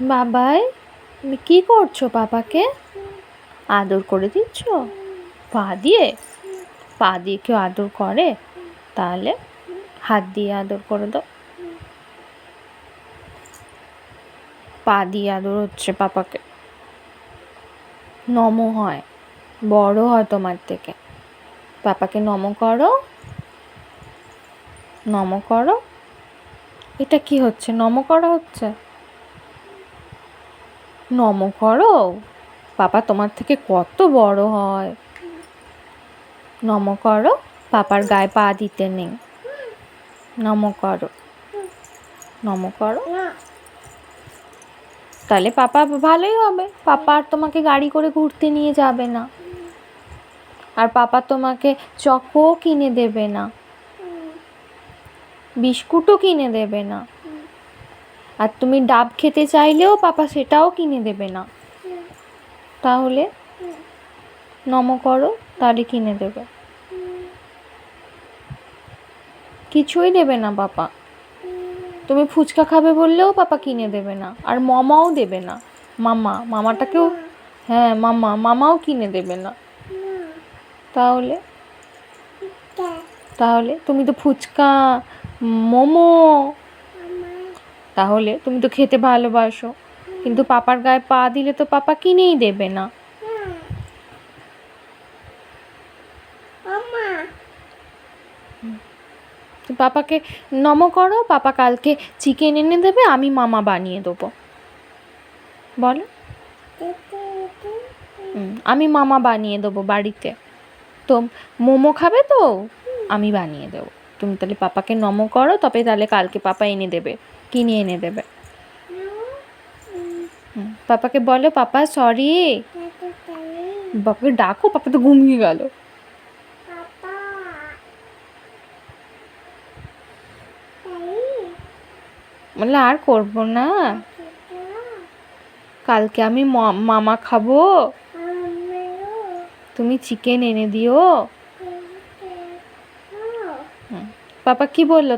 বাবাই, তুমি কি করছ পাপাকে? আদর করে দিচ্ছ? পা দিয়ে? পা দিয়ে কেউ আদর করে? তাহলে হাত দিয়ে আদর করে দাও। পা দিয়ে আদর হচ্ছে পাপাকে। নম হয়, বড় হয় তোমার থেকে। পাপাকে নম করো। নম করো। এটা কি হচ্ছে? নম করা হচ্ছে? নম করো। পাপা তোমার থেকে কত বড় হয়। নম করো, পাপার গায়ে পা দিতে নেই। নম করো নম করো। তাহলে পাপা ভালোই হবে। পাপা আর তোমাকে গাড়ি করে ঘুরতে নিয়ে যাবে না। আর পাপা তোমাকে চকও কিনে দেবে না। বিস্কুটও কিনে দেবে না। আর তুমি ডাব খেতে চাইলেও পাপা সেটাও কিনে দেবে না। তাহলে নম করো তাহলে কিনে দেবে। কিছুই দেবে না পাপা। তুমি ফুচকা খাবে বললেও পাপা কিনে দেবে না আর মামাও দেবে না। মামা মামাটাকেও হ্যাঁ মামা মামাও কিনে দেবে না। তাহলে? তাহলে তুমি তো ফুচকা মোমো তাহলে তুমি তো খেতে ভালোবাসো। কিন্তু পাপার গায়ে পা দিলে তো পাপা কিনেই দেবে না। পাপাকে নম করো পাপা কালকে চিকেন এনে দেবে আমি মামা বানিয়ে দেবো। বলো। আমি মামা বানিয়ে দেবো বাড়িতে। তো মোমো খাবে তো? আমি বানিয়ে দেবো। তুমি তাহলে পাপাকে নম করো তবে তাহলে কালকে পাপা এনে দেবে। কিনে এনে দেবে? পাপাকে বলো, পাপা সরি বাপাকে ডাকো, পাপা তো ঘুমিয়ে গেল। বললে আর করব না। কালকে আমি মামা খাব। তুমি চিকেন এনে দিও। পাপা কি বলল?